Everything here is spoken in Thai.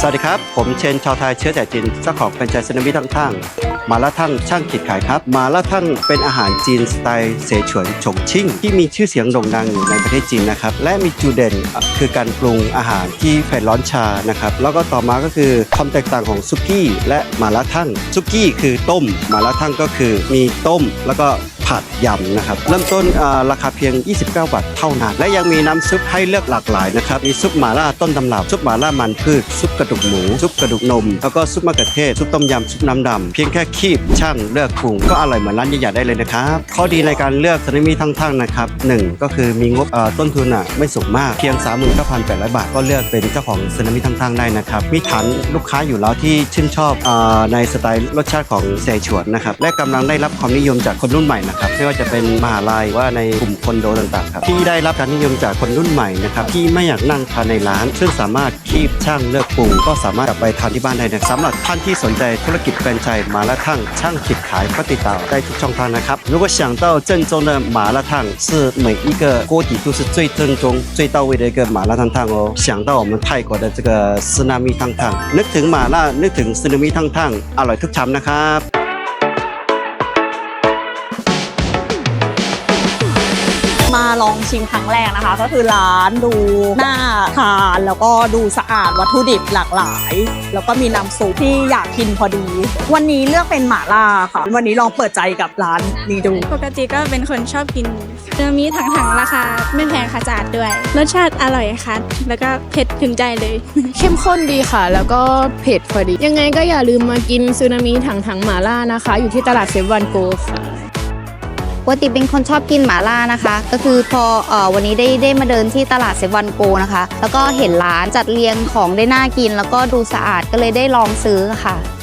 สวัสดีครับ ผมเชนชาวไทยเชื้อสายจีนเจ้าของแฟรนไชส์ซนามิทั้งทั้งมาล่าทั้งช่างขีดขายครับมาล่าทั้งเป็นอาหารจีนสไตล์เสฉวนฉงชิ่ง ที่มีชื่อเสียงโด่งดังอยู่ในประเทศจีนนะครับ และมีจุดเด่นคือการปรุงอาหารที่เผ็ดร้อนชานะครับ แล้วก็ต่อมาก็คือความแตกต่างของซุกี้และมาล่าทั้งซุกี้คือต้มมาล่าทั้งก็คือมีต้มแล้วก็ ผัดยำนะครับ เริ่มต้นราคาเพียง 29 บาทเท่านั้น และยังมีน้ำซุปให้เลือกหลากหลายนะครับ มีซุปหม่าล่าต้นตำรับ ซุปหม่าล่ามันพืช ซุปกระดูกหมู ซุปกระดูกนม แล้วก็ซุปมะเขือเทศ ซุปต้มยำ ซุปน้ำดำ เพียงแค่คีบช่างเลือกปรุงก็อร่อยเหมือนร้านใหญ่ๆได้เลยนะครับ ข้อดีในการเลือกซาซิมิทั้งๆนะครับหนึ่งก็คือมีงบต้นทุนอะไม่สูงมาก เพียง 39,800 บาท ก็เลือกเป็นเจ้าของซาซิมิทั้งๆได้นะครับ มีฐานลูกค้าอยู่แล้วที่ชื่นชอบในสไตล์รสชาติของเสฉวนนะครับ และกำลังได้รับความนิยมจากคนรุ่นใหม่นะครับ ไม่ว่าจะเป็นมหาลัยว่าในกลุ่มคอนโดต่างๆครับที่ได้รับการนิยมจากคนรุ่นใหม่นะครับที่ไม่อยากนั่งทานในร้าน ซึ่งสามารถคีบช่างเลือกปรุงก็สามารถกลับไปทานที่บ้านได้นะสำหรับท่านที่สนใจธุรกิจแฟรนไชส์มาละทั่งช่างคิดขายก็ติดต่อได้ทุกช่องทางนะครับ如果想到正宗的麻辣烫是每一个锅底都是最正宗最到位的一个麻辣烫烫哦想到我们泰国的这个斯纳米烫烫นึกถึงหมาล่านึกถึงซึนามิทั้งทั้งอร่อยทุกชามนะครับ มาลองชิมครั้งแรกนะคะ ก็คือร้านดูน่าทานแล้วก็ดูสะอาดวัตถุดิบหลากหลาย แล้วก็มีน้ำซุปที่อยากกินพอดี วันนี้เลือกเป็นหม่าล่าค่ะ วันนี้ลองเปิดใจกับร้านนี้ดู ปกติก็เป็นคนชอบกินเนื้อมีถังๆราคาไม่แพงค่ะจานด้วย รสชาติอร่อยค่ะ แล้วก็เผ็ดถึงใจเลย เข้มข้นดีค่ะ แล้วก็เผ็ดพอดี ยังไงก็อย่าลืมมากินซูนามิถังถังหมาล่านะคะ อยู่ที่ตลาดเซฟวันโกค่ะป กติเป็นคนชอบกินหมาล่านะคะ ก็คือพอเออวันนี้ได้ได้มาเดินที่ตลาดเซวันโกนะคะ แล้วก็เห็นร้านจัดเรียงของได้น่ากิน แล้วก็ดูสะอาดก็เลยได้ลองซื้อค่ะ